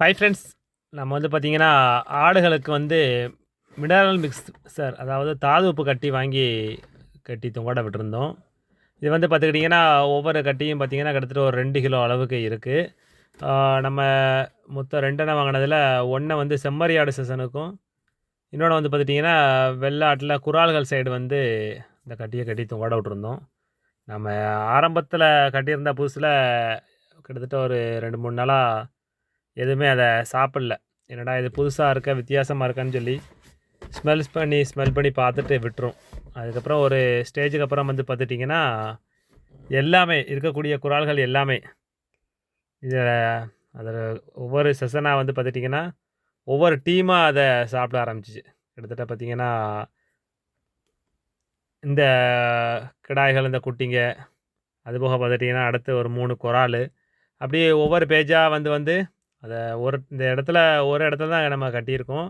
Hi friends நம்ம வந்து பார்த்திங்கன்னா ஆடுகளுக்கு வந்து மினரல் மிக்ஸ் சார் அதாவது தாது உப்பு கட்டி வாங்கி கட்டி தொங்கோட விட்டுருந்தோம் இது வந்து பார்த்துக்கிட்டிங்கன்னா ஒவ்வொரு கட்டியும் பார்த்திங்கன்னா கிட்டத்தட்ட ஒரு ரெண்டு கிலோ அளவுக்கு இருக்குது நம்ம மொத்தம் ரெண்டெண்ணை வாங்கினதில் ஒன்றை வந்து செம்மறி ஆடு சீசனுக்கும் இன்னொன்று வந்து பார்த்துட்டிங்கன்னா வெள்ளாட்டில் குரால்கள் சைடு வந்து இந்த கட்டியை கட்டி தொங்கோட விட்டுருந்தோம். நம்ம ஆரம்பத்தில் கட்டியிருந்த புதுசில் கிட்டத்தட்ட ஒரு ரெண்டு மூணு நாளாக எதுவுமே அதை சாப்பிடல. என்னடா இது புதுசாக இருக்க வித்தியாசமாக இருக்கான்னு சொல்லி ஸ்மெல்ஸ் பண்ணி ஸ்மெல் பண்ணி பார்த்துட்டு விட்டுரும். அதுக்கப்புறம் ஒரு ஸ்டேஜுக்கு அப்புறம் வந்து பார்த்துட்டிங்கன்னா எல்லாமே இருக்கக்கூடிய குரால்கள் எல்லாமே இதில் அதில் ஒவ்வொரு செஷனாக வந்து பார்த்துட்டிங்கன்னா ஒவ்வொரு டீமாக அதை சாப்பிட ஆரம்பிச்சிச்சு. கிட்டத்தட்ட பார்த்திங்கன்னா இந்த கிடாய்கள் இந்த குட்டிங்க அதுபோக பார்த்துட்டிங்கன்னா அடுத்து ஒரு மூணு குரால். அப்படியே ஒவ்வொரு பேஜாக வந்து வந்து அதை ஒரு இந்த இடத்துல ஒரு இடத்துல தான் நம்ம கட்டியிருக்கோம்.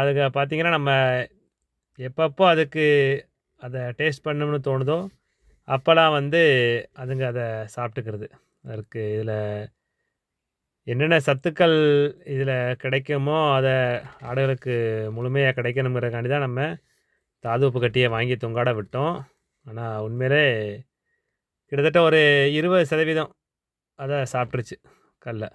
அதுக்கு பார்த்திங்கன்னா நம்ம எப்பப்போ அதுக்கு அதை டேஸ்ட் பண்ணணும்னு தோணுதோ அப்போல்லாம் வந்து அதுங்க அதை சாப்பிட்டுக்கிறது. அதற்கு இதில் என்னென்ன சத்துக்கள் இதில் கிடைக்குமோ அதை ஆடுகளுக்கு முழுமையாக கிடைக்கணுங்கிறக்காண்டி தான் நம்ம தாது உப்பு கட்டியை வாங்கி தொங்காட விட்டோம். ஆனால் உண்மையிலே கிட்டத்தட்ட ஒரு இருபது சதவீதம் அதை சாப்பிட்ருச்சு கல்லை.